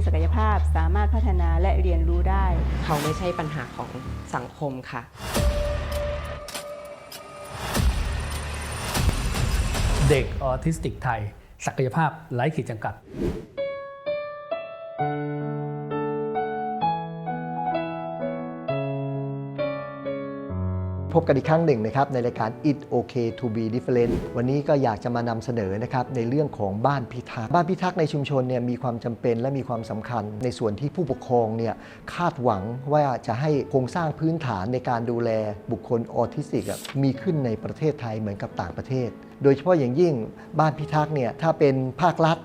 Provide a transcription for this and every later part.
เขามีศักยภาพสามารถพัฒนาและเรียนรู้ได้ เขาไม่ใช่ปัญหาของสังคมค่ะ เด็กออทิสติกไทย ศักยภาพไร้ขีดจำกัด พบกันอีกครั้งหนึ่งนะครับในรายการ It Okay to be different วันนี้ก็อยากจะมานำเสนอนะครับในเรื่องของบ้านพิทักษ์บ้านพิทักษ์ในชุมชนเนี่ยมีความจำเป็นและมีความสำคัญ ในส่วนที่ผู้ปกครองเนี่ยคาดหวังว่าจะให้โครงสร้างพื้นฐานในการดูแลบุคคลออทิสติกมีขึ้นในประเทศไทยเหมือนกับต่างประเทศ โดยเฉพาะอย่างยิ่งบ้านพิทักษ์เนี่ยถ้าเป็นภาครัฐ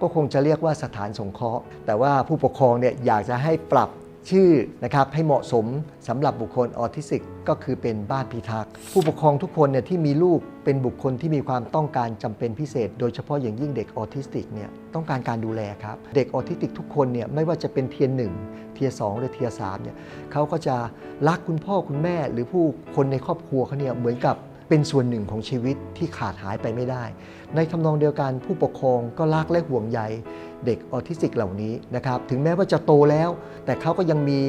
ก็คงจะเรียกว่าสถานสงเคราะห์ แต่ว่าผู้ปกครองเนี่ยอยากจะให้ปรับ ชื่อนะครับให้เหมาะสมสำหรับบุคคลออทิสติกก็คือเป็นบ้านพิทักษ์ผู้ปกครองทุกคนเนี่ยที่มีลูกเป็นบุคคลที่มีความต้องการจำเป็นพิเศษ โดยเฉพาะอย่างยิ่งเด็กออทิสติกเนี่ยต้องการการดูแลครับ เด็กออทิสติกทุกคนเนี่ยไม่ว่าจะเป็นเทียร์หนึ่งเทียร์สองหรือเทียร์สามเนี่ยเขาก็จะรักคุณพ่อคุณแม่ หรือผู้คนในครอบครัวเขาเนี่ยเหมือนกับ เป็นส่วนหนึ่งของชีวิตที่ขาดหายไปไม่ได้ ในทำนองเดียวกันผู้ปกครองก็รักและห่วงใยเด็กออทิสติกเหล่านี้นะครับถึงแม้ว่าจะโตแล้ว แต่เขาก็ยังมี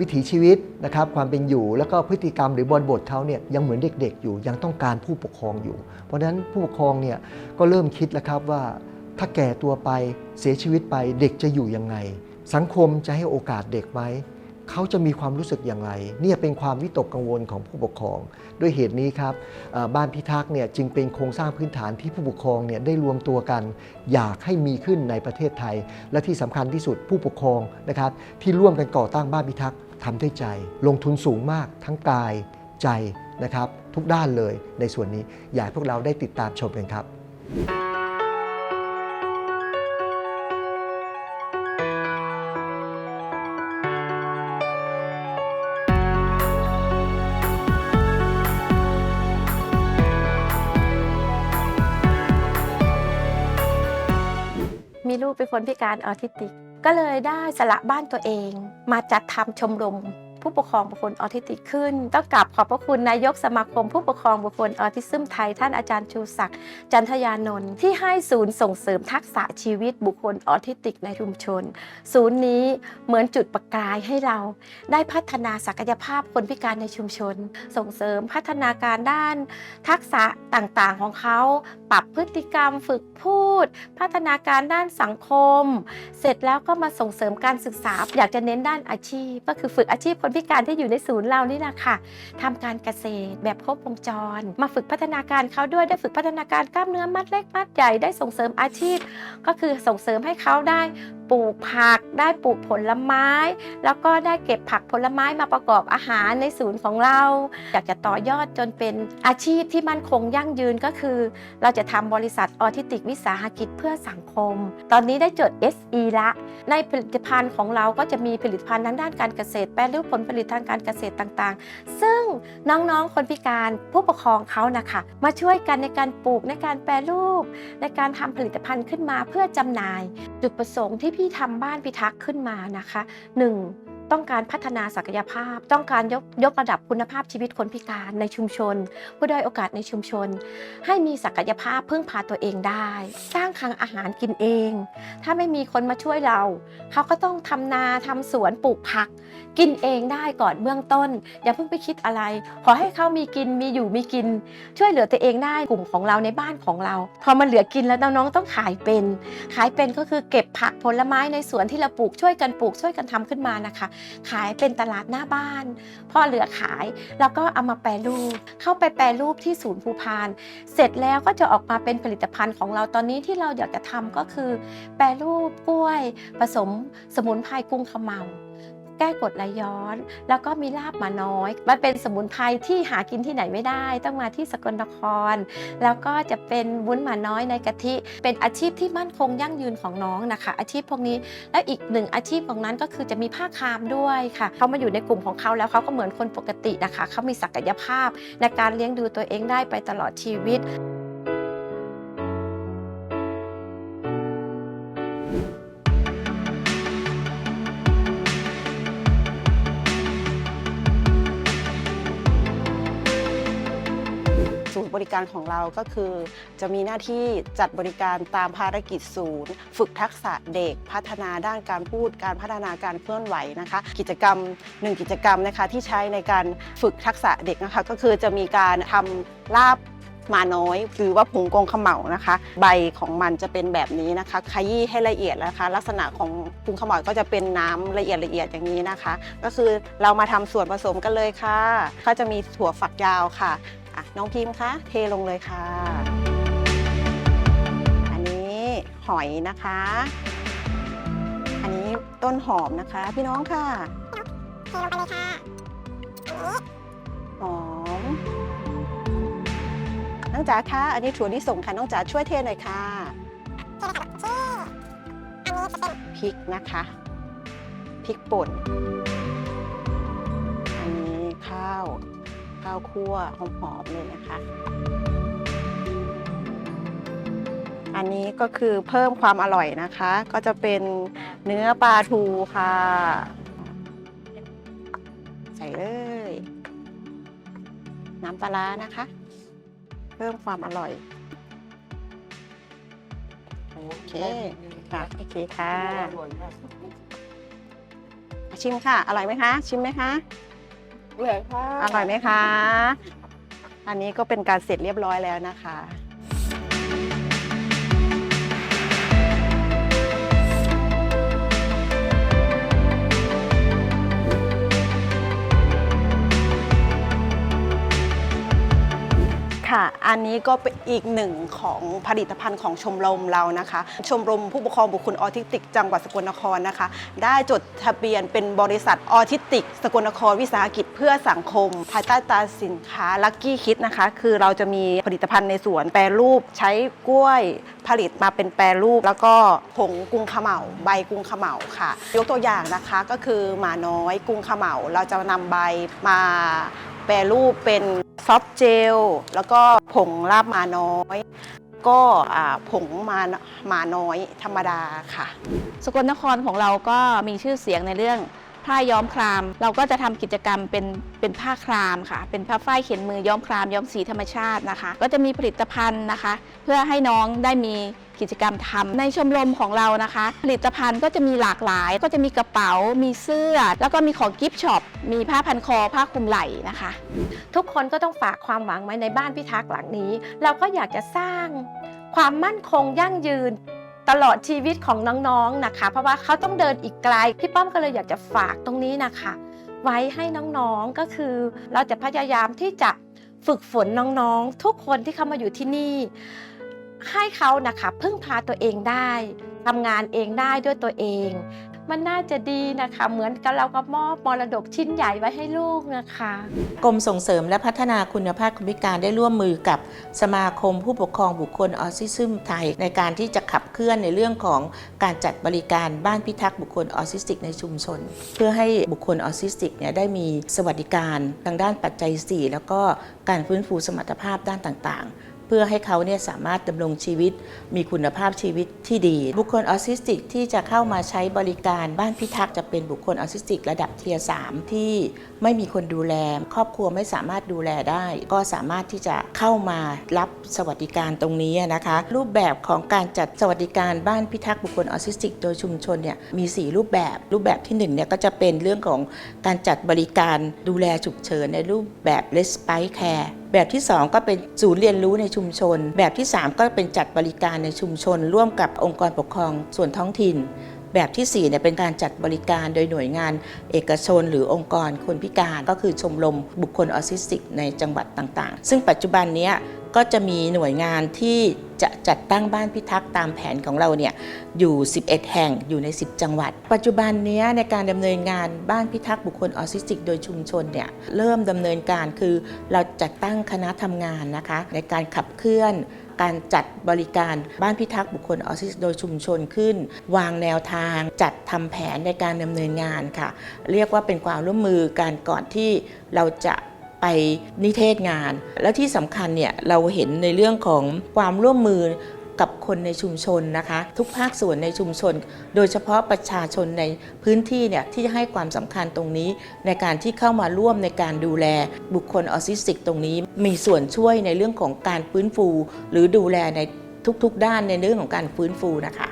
วิถีชีวิตนะครับความเป็นอยู่แล้วก็พฤติกรรมหรือบริบทเขาเนี่ยยังเหมือนเด็กๆอยู่ยังต้องการผู้ปกครองอยู่ เพราะฉะนั้นผู้ปกครองเนี่ยก็เริ่มคิดแล้วครับว่า ถ้าแก่ตัวไปเสียชีวิตไปเด็กจะอยู่ยังไง สังคมจะให้โอกาสเด็กไหม เขาจะมีความรู้สึกอย่างไรเนี่ยเป็นความวิตกกังวลของผู้ปกครอง ด้วยเหตุนี้ครับบ้านพิทักษ์เนี่ยจึงเป็นโครงสร้างพื้นฐานที่ผู้ปกครองเนี่ยได้รวมตัวกัน อยากให้มีขึ้นในประเทศไทย และที่สำคัญที่สุดผู้ปกครองนะครับที่ร่วมกันก่อตั้งบ้านพิทักษ์ทำด้วยใจ ลงทุนสูงมากทั้งกายใจนะครับทุกด้านเลยในส่วนนี้อยากพวกเราได้ติดตามชมกันครับ มีลูกเป็นคนพิการออทิสติก ก็เลยได้สละบ้านตัวเอง มาจัดทำชมรมผู้ปกครองบุคคลออทิสติกขึ้น ต้องกราบขอบพระคุณนายกสมาคม ผู้ปกครองบุคคลออทิซึมไทย ท่านอาจารย์ชูศักดิ์จันทยานนท์ที่ให้ศูนย์ส่งเสริมทักษะชีวิตบุคคลออทิสติกในชุมชน ศูนย์นี้เหมือนจุดประกายให้เรา ได้พัฒนาศักยภาพคนพิการในชุมชน ส่งเสริมพัฒนาการด้าน ทักษะต่างๆของเขา ปรับพฤติกรรมฝึกพูด พัฒนาการด้านสังคม เสร็จแล้วก็มาส่งเสริมการศึกษา อยากจะเน้นด้านอาชีพ ก็คือฝึกอาชีพคนพิการที่อยู่ในศูนย์เรานี่แหละค่ะทำการเกษตรแบบครบวงจร มาฝึกพัฒนาการเขาด้วยได้ฝึกพัฒนาการกล้ามเนื้อมัดเล็กมัดใหญ่ได้ส่งเสริมอาชีพ ก็คือส่งเสริมให้เขาได้ ปลูกผักได้ปลูกผลไม้ แล้วก็ได้เก็บผักผลไม้มาประกอบอาหารในศูนย์ของเรา อยากจะต่อยอดจนเป็นอาชีพที่มั่นคงยั่งยืนก็คือ เราจะทำบริษัทออทิสติกวิสาหกิจเพื่อสังคม ตอนนี้ได้จด SE ละ ในผลิตภัณฑ์ของเราก็จะมีผลิตภัณฑ์ทางด้านการเกษตรแปรรูปผลผลิตทางการเกษตรต่างๆ ซึ่งน้องๆคนพิการผู้ปกครองเขานะคะมาช่วยกันในการปลูกในการแปรรูป ในการทำผลิตภัณฑ์ขึ้นมาเพื่อจำหน่าย จุดประสงค์ที่พี่ทำบ้านพิทักษ์ขึ้นมานะคะ 1. ต้องการพัฒนาศักยภาพ ต้องการยกยกระดับคุณภาพชีวิตคนพิการในชุมชน ผู้ด้อยโอกาสในชุมชน ให้มีศักยภาพพึ่งพาตัวเองได้ สร้างคลังอาหารกินเอง ถ้าไม่มีคนมาช่วยเรา เขาก็ต้องทำนาทำสวนปลูกผัก กินเองได้ก่อนเบื้องต้น อย่าเพิ่งไปคิดอะไร ขอให้เขามีกินมีอยู่มีกิน ช่วยเหลือตัวเองได้กลุ่มของเราในบ้านของเรา พอมันเหลือกินแล้วน้องๆต้องขายเป็น ขายเป็นก็คือเก็บผักผลไม้ในสวนที่เราปลูกช่วยกันปลูกช่วยกันทำขึ้นมานะคะขายเป็นตลาดหน้าบ้าน พ่อเหลือขาย แล้วก็เอามาแปรรูป เข้าไปแปรรูปที่ศูนย์ภูพาน เสร็จแล้วก็จะออกมาเป็นผลิตภัณฑ์ของเราตอนนี้ที่เราอยากจะทำก็คือ แปรรูปกล้วย ผสมสมุนไพรกุ้งขมเมา แก้กดไหลย้อน แล้วก็มีลาบหมาน้อย มันเป็นสมุนไพรที่หากินที่ไหนไม่ได้ ต้องมาที่สกลนคร แล้วก็จะเป็นวุ้นหมาน้อยในกะทิ เป็นอาชีพที่มั่นคงยั่งยืนของน้องนะคะ อาชีพพวกนี้ และอีกหนึ่งอาชีพของนั้นก็คือจะมีผ้าคามด้วยค่ะเขามาอยู่ในกลุ่มของเขาแล้วเขาก็เหมือนคนปกตินะคะเขามีศักยภาพในการเลี้ยงดูตัวเองได้ไปตลอดชีวิต บริการของเราก็คือ จะมีหน้าที่จัดบริการตามภารกิจศูนย์ ฝึกทักษะเด็กพัฒนาด้านการพูด การพัฒนาการเคลื่อนไหวนะคะ กิจกรรมหนึ่งกิจกรรมนะคะที่ใช้ในการฝึกทักษะเด็กนะคะก็คือจะมีการทำลาบมาน้อยหรือว่าผงกงเขม่านะคะ ใบของมันจะเป็นแบบนี้นะคะขยี้ให้ละเอียดนะคะ ลักษณะของผงเขม่าก็จะเป็นน้ำละเอียดละเอียดอย่างนี้นะคะ ก็คือเรามาทำส่วนผสมกันเลยค่ะ ก็จะมีถั่วฝักยาวค่ะ อะ น้องพิมพ์คะเทลงเลยค่ะ อันนี้หอยนะคะ อันนี้ต้นหอมนะคะ พี่น้องค่ะเทลงไปเลยค่ะหอมน้องจ๋าคะอันนี้ถั่วลิสงค่ะน้องจ๋าช่วยเทหน่อยค่ะพริกนะคะพริกป่น อันนี้ข้าว ข้าวคั่วหอมๆเลยนะคะ อันนี้ก็คือเพิ่มความอร่อยนะคะ ก็จะเป็นเนื้อปลาทูค่ะ ใส่เลย น้ำปลาร้านะคะ เพิ่มความอร่อยโอเคค่ะโอเคค่ะ ชิมค่ะ อร่อยไหมคะ ชิมไหมคะ เลยค่ะ อร่อยไหมคะ อันนี้ก็เป็นการเสร็จเรียบร้อยแล้วนะคะ อันนี้ก็เป็นอีกหนึ่งของผลิตภัณฑ์ของชมรมเรานะคะ ชมรมผู้ปกครองบุคคลออทิสติก จังหวัดสกลนครนะคะ ได้จดทะเบียนเป็นบริษัทออทิสติก สกลนครวิสาหกิจเพื่อสังคม ภายใต้ตราสินค้าลั c กี้คิดนะคะ คือเราจะมีผลิตภัณฑ์ในสวนแปรรูปใช้กล้วยผลิตมาเป็นแปรรูป แล้วก็ผงกุ้งเขม่าใบกุ้งเขม่าค่ะ ยกตัวอย่างนะคะก็คือหมาน้อยกุ้งเขม่าเราจะนำใบมาแปรรูปเป็นซอฟต์เจลแล้วก็ ผงลาบมาน้อย ก็ผงมามาน้อยธรรมดาค่ะ สกลนครของเราก็มีชื่อเสียงในเรื่อง ผ้าย้อมคราม เราก็จะทำกิจกรรมเป็นเป็นผ้าครามค่ะ เป็นผ้าฝ้ายเขียนมือย้อมครามย้อมสีธรรมชาตินะคะ ก็จะมีผลิตภัณฑ์นะคะ เพื่อให้น้องได้มีกิจกรรมทำในชมรมของเรานะคะ ผลิตภัณฑ์ก็จะมีหลากหลาย ก็จะมีกระเป๋า มีเสื้อ แล้วก็มีของกิฟต์ช็อป มีผ้าพันคอ ผ้าคลุมไหล่นะคะ ทุกคนก็ต้องฝากความหวังไว้ในบ้านพิทักษ์หลังนี้ เราก็อยากจะสร้างความมั่นคงยั่งยืน ตลอดชีวิตของน้องๆนะคะ เพราะว่าเขาต้องเดินอีกไกล พี่ป้อมก็เลยอยากจะฝากตรงนี้นะคะ ไว้ให้น้องๆก็คือ เราจะพยายามที่จะฝึกฝนน้องๆ ทุกคนที่เข้ามาอยู่ที่นี่ ให้เขานะคะพึ่งพาตัวเองได้ทำงานเองได้ด้วยตัวเอง มันน่าจะดีนะคะ เหมือนกับเราก็มอบมรดกชิ้นใหญ่ไว้ให้ลูกนะคะ กรมส่งเสริมและพัฒนาคุณภาพคนพิการได้ร่วมมือกับสมาคมผู้ปกครองบุคคลออทิซึมไทย ในการที่จะขับเคลื่อนในเรื่องของการจัดบริการบ้านพิทักษ์บุคคลออทิสติกในชุมชน เพื่อให้บุคคลออทิสติกเนี่ยได้มีสวัสดิการทางด้านปัจจัย 4 แล้วก็การฟื้นฟูสมรรถภาพด้านต่างๆ เพื่อให้เขาเนี่ยสามารถดำรงชีวิต มีคุณภาพชีวิตที่ดี บุคคลออทิสติกที่จะเข้ามาใช้บริการบ้านพิทักษ์จะเป็นบุคคลออทิสติกระดับเทียสามที่ไม่มีคนดูแล ครอบครัวไม่สามารถดูแลได้ ก็สามารถที่จะเข้ามารับสวัสดิการตรงนี้นะคะ รูปแบบของการจัดสวัสดิการบ้านพิทักษ์บุคคลออทิสติก โดยชุมชนเนี่ยมี 4 รูปแบบ รูปแบบที่1เนี่ยก็จะเป็นเรื่องของการจัดบริการดูแลฉุกเฉินในรูปแบบ respite care แบบที่ 2 ก็เป็นศูนย์เรียนรู้ในชุมชน แบบที่ 3 ก็เป็นจัดบริการในชุมชน ร่วมกับองค์กรปกครองส่วนท้องถิ่น แบบที่ 4เนี่ยเป็นการจัดบริการโดยหน่วยงานเอกชน หรือองค์กรคนพิการก็คือชมรมบุคคลออทิสติกในจังหวัดต่างๆ ซึ่งปัจจุบันนี้ก็จะมีหน่วยงานที่จะจัดตั้งบ้านพิทักษ์ตามแผนของเราเนี่ยอยู่ 11 แห่งอยู่ใน 10 จังหวัด ปัจจุบันนี้ในการดำเนินงานบ้านพิทักษ์บุคคลออทิสติก โดยชุมชนเนี่ยเริ่มดำเนินการคือเราจัดตั้งคณะทำงานนะคะในการขับเคลื่อน การจัดบริการบ้านพิทักษ์บุคคลออทิสโดยชุมชนขึ้น วางแนวทางจัดทำแผนในการดำเนินงานค่ะ เรียกว่าเป็นความร่วมมือการก่อนที่เราจะไปนิเทศงาน และที่สำคัญเนี่ยเราเห็นในเรื่องของความร่วมมือ กับคนในชุมชนนะคะ ทุกภาคส่วนในชุมชน โดยเฉพาะประชาชนในพื้นที่เนี่ยที่ให้ความสำคัญตรงนี้ ในการที่เข้ามาร่วมในการดูแลบุคคลออทิสติกตรงนี้ มีส่วนช่วยในเรื่องของการฟื้นฟู หรือดูแลในทุกๆ ด้านในเรื่องของการฟื้นฟูนะคะ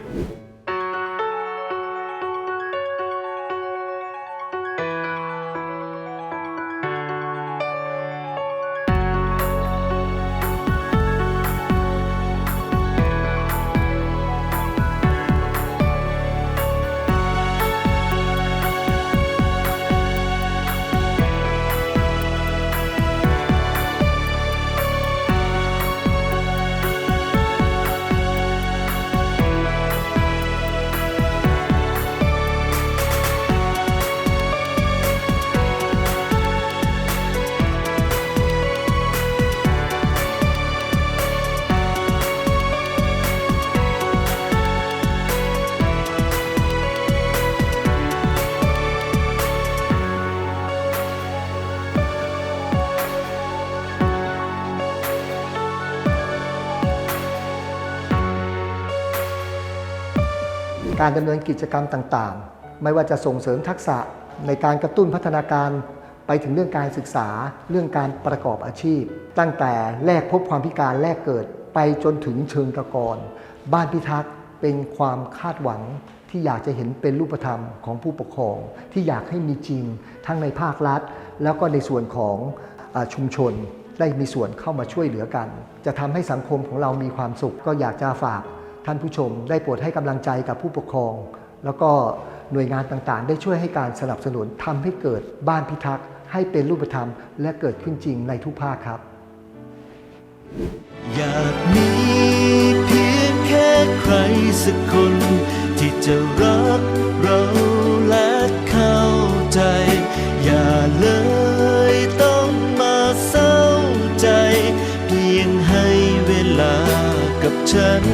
การดำเนินกิจกรรมต่างๆ ไม่ว่าจะส่งเสริมทักษะในการกระตุ้นพัฒนาการไปถึงเรื่องการศึกษาเรื่องการประกอบอาชีพ ตั้งแต่แรกพบความพิการแรกเกิดไปจนถึงเชิงตะกอนบ้านพิทักษ์เป็นความคาดหวังที่อยากจะเห็นเป็นรูปธรรมของผู้ปกครอง ที่อยากให้มีจริงทั้งในภาครัฐ แล้วก็ในส่วนของอชุมชนได้มีส่วนเข้ามาช่วยเหลือกัน จะทำให้สังคมของเรามีความสุขก็อยากจะฝาก ท่านผู้ชมได้โปรดให้กำลังใจกับผู้ปกครอง แล้วก็หน่วยงานต่างๆ ได้ช่วยให้การสนับสนุนทำให้เกิดบ้านพิทักษ์ให้เป็นรูปธรรม และเกิดขึ้นจริงในทุกภาคครับ อยากมีเพียงแค่ใครสักคน ที่จะรักเราและเข้าใจ อย่าเลยต้องมาเศร้าใจ เพียงให้เวลากับฉัน